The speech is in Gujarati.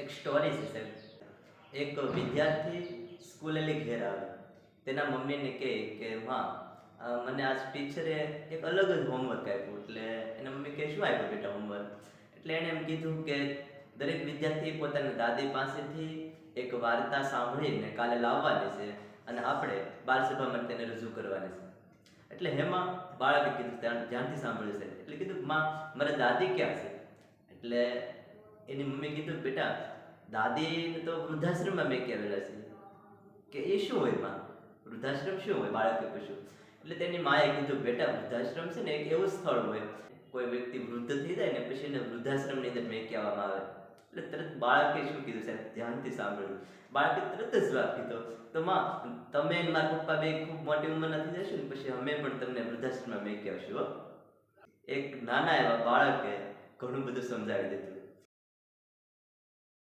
એક સ્ટોરી છે સાહેબ. એક વિદ્યાર્થી સ્કૂલે ઘેર આવે. તેના મમ્મીને કહે કે, માં મને આજ ટીચરે એક અલગ જ હોમવર્ક આપ્યું. એટલે એના મમ્મી કહે, શું આપ્યું બેટા હોમવર્ક એટલે એણે એમ કીધું કે, દરેક વિદ્યાર્થી પોતાની દાદી પાસેથી એક વાર્તા સાંભળીને કાલે લાવવાની છે અને આપણે બાળસભામાં તેને રજૂ કરવાની છે. એટલે હેમાં બાળકે કીધું ધ્યાનથી સાંભળ્યું છે. એટલે કીધું માં, મારા દાદી ક્યાં છે? એટલે એની મમ્મી કીધું, બેટા, દાદીને તો વૃદ્ધાશ્રમમાં મેં કહેવેલા છે. કે એ શું હોયમાં? વૃદ્ધાશ્રમ શું હોય? બાળકે પૂછ્યું. એટલે તેની માએ કીધું, બેટા, વૃદ્ધાશ્રમ છે ને એક એવું સ્થળ હોય. કોઈ વ્યક્તિ વૃદ્ધ થઈ જાય ને પછી એને વૃદ્ધાશ્રમની અંદર મેં કહેવામાં આવે. એટલે તરત બાળકે શું કીધું સાહેબ? ધ્યાનથી સાંભળ્યું. બાળકે તરત જ જવાબ કીધો, તો માં, તમે મારા પપ્પા બે ખૂબ મોટી ઉંમરના થઈ જશો ને પછી અમે પણ તમને વૃદ્ધાશ્રમમાં મેં કહેશું એક નાના એવા બાળકે ઘણું બધું સમજાવી દીધું.